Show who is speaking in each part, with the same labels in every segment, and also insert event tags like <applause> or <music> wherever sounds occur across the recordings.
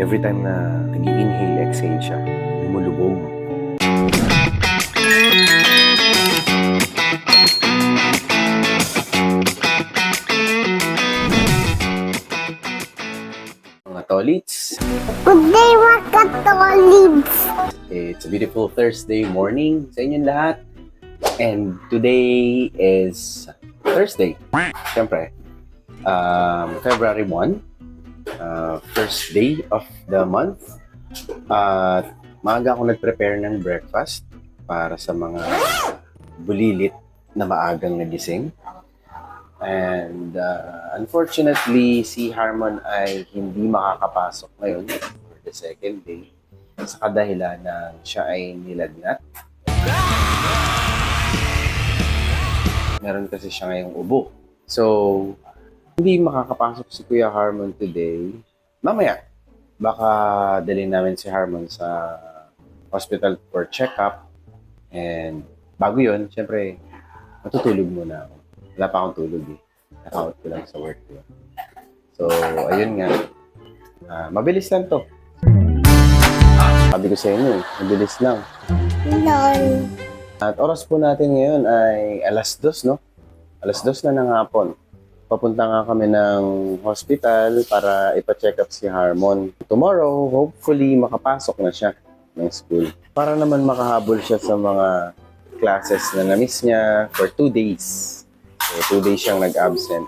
Speaker 1: every time na nag-inhale, exhale siya, lumulubog. Mga tolits,
Speaker 2: Good day, mga katolids.
Speaker 1: It's a beautiful Thursday morning sa inyong lahat. And today is Thursday. Siyempre, um, February 1, uh, first day of the month. At maaga ako nag-prepare ng breakfast para sa mga bulilit na maagang nagising. And uh, unfortunately, si Harmon ay hindi makakapasok ngayon for the second day sa kadahilan na siya ay nilagnat. Meron kasi siya ngayong ubo. So, hindi makakapasok si Kuya Harmon today. Mamaya, baka dalhin namin si Harmon sa hospital for check-up. And bago yun, syempre, matutulog muna ako. Wala pa akong tulog eh. Naka-out ko lang sa work ko. So, ayun nga. Ah, mabilis lang to. Sabi ko sa inyo, mabilis lang.
Speaker 2: Lol.
Speaker 1: At oras po natin ngayon ay alas dos, no? Alas dos na ng hapon. Papunta nga kami ng hospital para ipa-check up si Harmon. Tomorrow, hopefully, makapasok na siya ng school. Para naman makahabol siya sa mga classes na na-miss niya for two days. So, two days siyang nag-absent.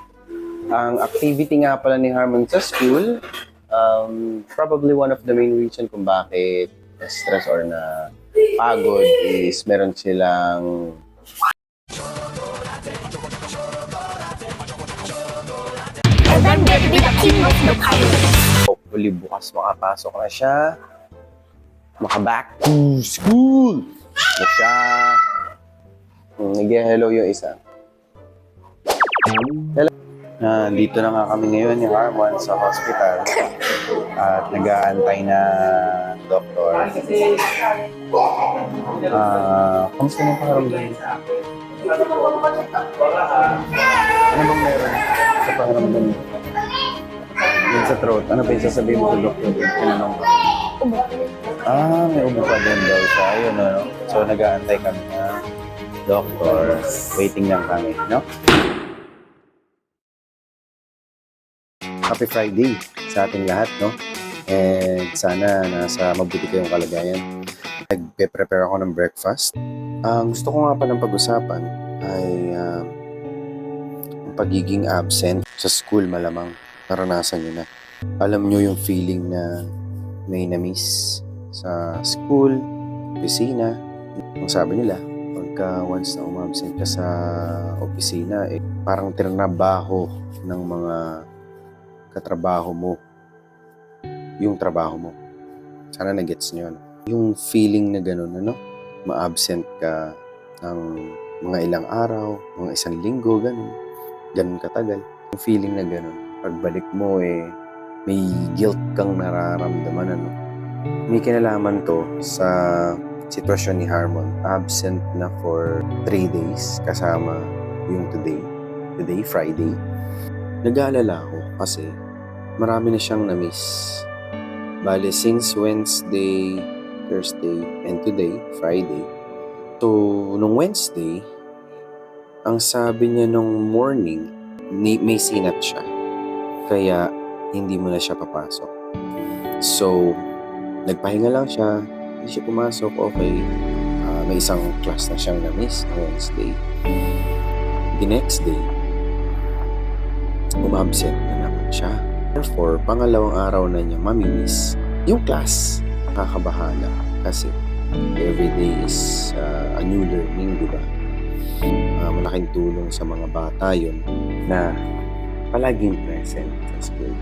Speaker 1: Ang activity nga pala ni Harmon sa school, um, probably one of the main reason kung bakit na-stress or na pagod is meron silang hopefully bukas makapasok na siya. Maka-back to school na siya. Hmm, Nag-hello yung isa. Hello. Ah, dito na nga kami ngayon ni Harmon sa hospital at nag-aantay na doktor. Ah, kamusta na pakiramdam? Ano bang meron sa? Yung sa throat, ano ba yung sasabihin mo sa doktor? Tinanong ko. Ah, may ubo pa din daw siya. Ayun, ano. So, nag-aantay kami na doctor. Waiting lang kami, no? Happy Friday sa ating lahat, no? And sana nasa mabuti kayong kalagayan. Nagpe-prepare ako ng breakfast. Ang gusto ko nga pa ng pag-usapan ay ang pagiging absent sa school malamang naranasan nyo na. Alam nyo yung feeling na may na-miss sa school, opisina. Ang sabi nila, pagka once na umabsent ka sa opisina, eh, parang trinabaho ng mga katrabaho mo yung trabaho mo. Sana na-gets nyo. ano. Yung feeling na ganun, ano? Ma-absent ka ng mga ilang araw, mga isang linggo, ganun. Ganun katagal. Yung feeling na ganun. Pagbalik mo, eh, may guilt kang nararamdaman, ano? May kinalaman to sa sitwasyon ni Harmon. Absent na for three days kasama yung today. Today, Friday. Nag-aalala ako kasi marami na siyang na-miss. Bale, since Wednesday, Thursday, and today, Friday. So, nung Wednesday, ang sabi niya nung morning, ni, may sinat siya. Kaya, hindi mo na siya papasok. So, nagpahinga lang siya. Hindi siya pumasok. Okay. Ah, may isang class na siyang na-miss na Wednesday. The next day, umabsent na naman siya. Therefore, pangalawang araw na niya mamimiss yung class. Nakakabahala kasi every day is uh, a new learning, di ba? Uh, malaking tulong sa mga bata yun na palaging present sa school.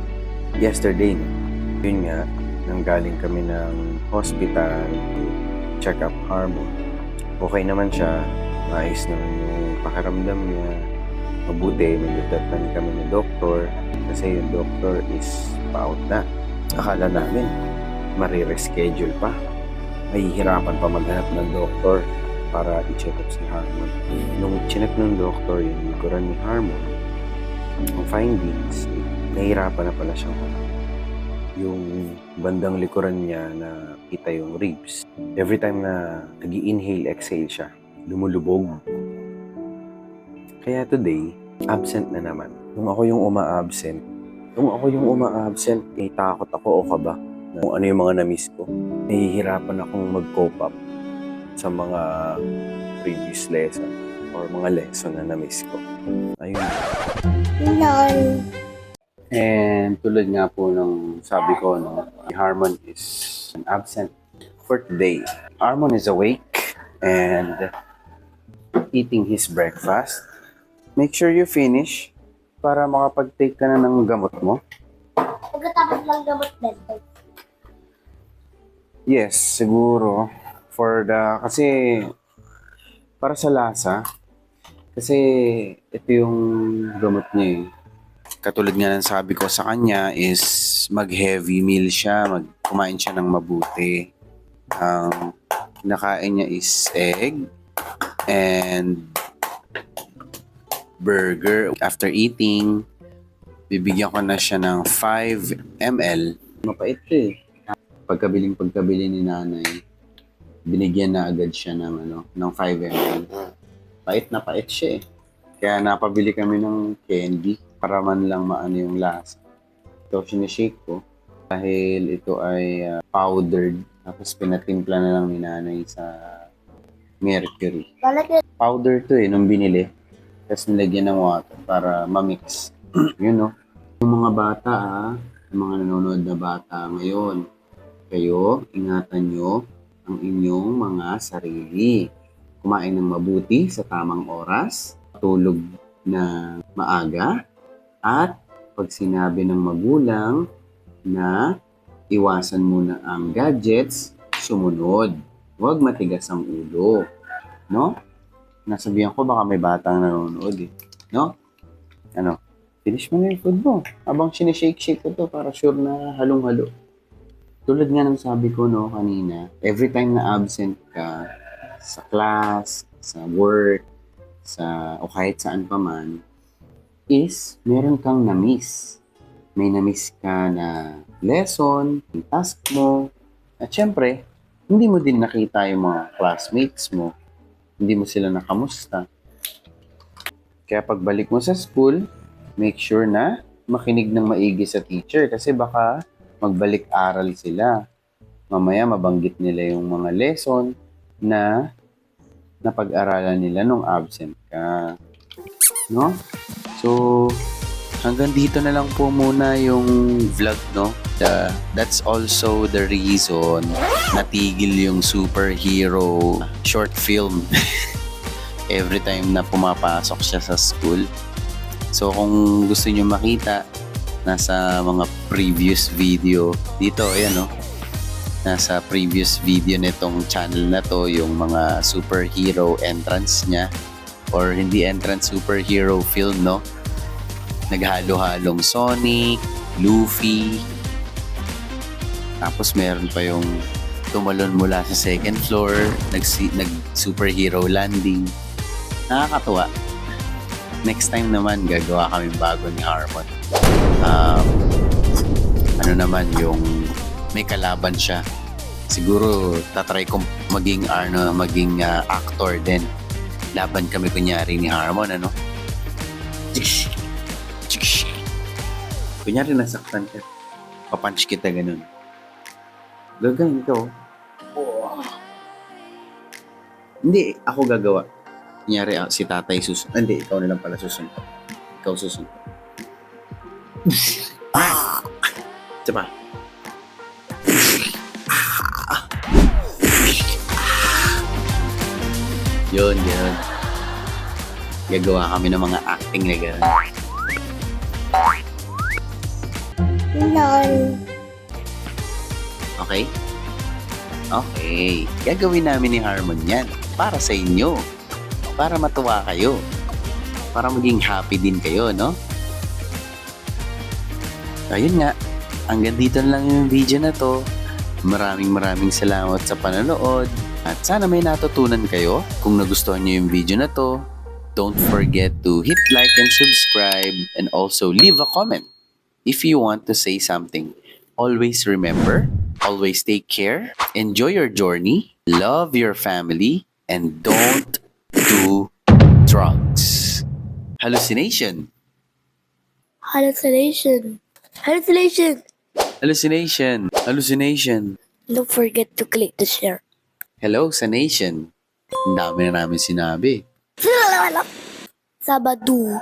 Speaker 1: Yesterday, yun nga, nanggaling kami ng hospital check up Harmon. Okay naman siya, maayos naman yung pakiramdam niya, mabuti, nagdadatan kami ng doktor kasi yung doktor is pa-out na. Akala namin, marireschedule pa. Mahihirapan pa maghanap ng doktor para i-check up si Harmon. Nung chinek ng doktor yung likuran ni Harmon, ang findings, nahihirapan na pala siyang yung bandang likuran niya na kita yung ribs. Every time na nag inhale exhale siya, lumulubog. Kaya today, absent na naman. Nung ako yung uma-absent, nung ako yung uma-absent, eh takot ako o ka ba? Na Kung ano yung mga na-miss ko. Nahihirapan akong mag-cope up sa mga previous lesson or mga lesson na na-miss ko. Ayun.
Speaker 2: Lol.
Speaker 1: And tulad nga po ng sabi ko, no, Harmon is an absent for today. Harmon is awake and eating his breakfast. Make sure you finish para makapag-take ka na ng gamot mo.
Speaker 2: Pagkatapos lang gamot bento.
Speaker 1: Yes, siguro. For the, kasi, para sa lasa, kasi ito yung gamot niya eh. Katulad nga ng sabi ko sa kanya is mag-heavy meal siya, mag kumain siya ng mabuti. Ang nakain niya is egg and burger. After eating, bibigyan ko na siya ng 5 ml. Mapait siya eh pagkabiling pagkabili ni nanay, binigyan na agad siya ng ano, ng 5 ml. Pait na pait siya eh. Kaya napabili kami ng candy para man lang maano yung lasa. Ito sinishake ko dahil ito ay ah, powdered tapos pinatimpla na lang ni nanay sa mercury. Powder to eh, nung binili. Tapos nilagyan ng water para mamix. <clears throat> Yun no. Yung mga bata ah, yung mga nanonood na bata ngayon, kayo, ingatan nyo ang inyong mga sarili. Kumain ng mabuti sa tamang oras, tulog na maaga, at pag sinabi ng magulang na iwasan muna ang gadgets, sumunod. Huwag matigas ang ulo. No? Nasabihan ko baka may batang nanonood eh. No? Ano? Finish mo na yung food mo. Habang sinishake-shake ko to para sure na halong-halo tulad nga ng sabi ko no kanina, every time na absent ka sa class, sa work, sa o kahit saan pa man, is meron kang na-miss. May na-miss ka na lesson, yung task mo, at syempre, hindi mo din nakita yung mga classmates mo. Hindi mo sila nakamusta. Kaya pagbalik mo sa school, make sure na makinig ng maigi sa teacher kasi baka magbalik aral sila. Mamaya mabanggit nila yung mga lesson na napag-aralan nila nung absent ka. No? So, hanggang dito na lang po muna yung vlog, no? The, that's also the reason natigil yung superhero short film <laughs> every time na pumapasok siya sa school. So, kung gusto niyo makita, nasa mga previous video dito ayan no nasa previous video nitong channel na to yung mga superhero entrance niya or hindi entrance superhero film no? Naghalo-halong Sonic Luffy. Tapos meron pa yung tumalon mula sa second floor nag, nag superhero landing. Nakakatuwa. Next time naman gagawa kami bago ni Harmon. Um, ano naman yung may kalaban siya. Siguro tatry kong maging ano maging ah, actor din laban kami kunyari ni Harmon ano? Kunyari nasaktan ka. Papunch kita ganun. Gagawin ikaw hindi ako gagawa. Kunyari ah, si tatay susunod hindi ikaw na lang pala susunod. Ikaw susunod. <laughs> Diba? Yun, yun. Gagawa kami ng mga acting na gano'n.
Speaker 2: Lol.
Speaker 1: Okay? Okay. Gagawin namin ni Harmon yan. Para sa inyo. Para matuwa kayo. Para maging happy din kayo, no? Ayun nga. Hanggang dito lang yung video na to. Maraming maraming salamat sa panonood. At sana may natutunan kayo. Kung nagustuhan nyo yung video na to, don't forget to hit like and subscribe and also leave a comment if you want to say something always remember, always take care, enjoy your journey, love your family, and don't do drugs. Hallucination.
Speaker 2: Hallucination. Hallucination.
Speaker 1: Hallucination. Hallucination.
Speaker 2: Don't forget to click the share.
Speaker 1: Hello sa nation. Ang dami na namin sinabi.
Speaker 2: Sabado.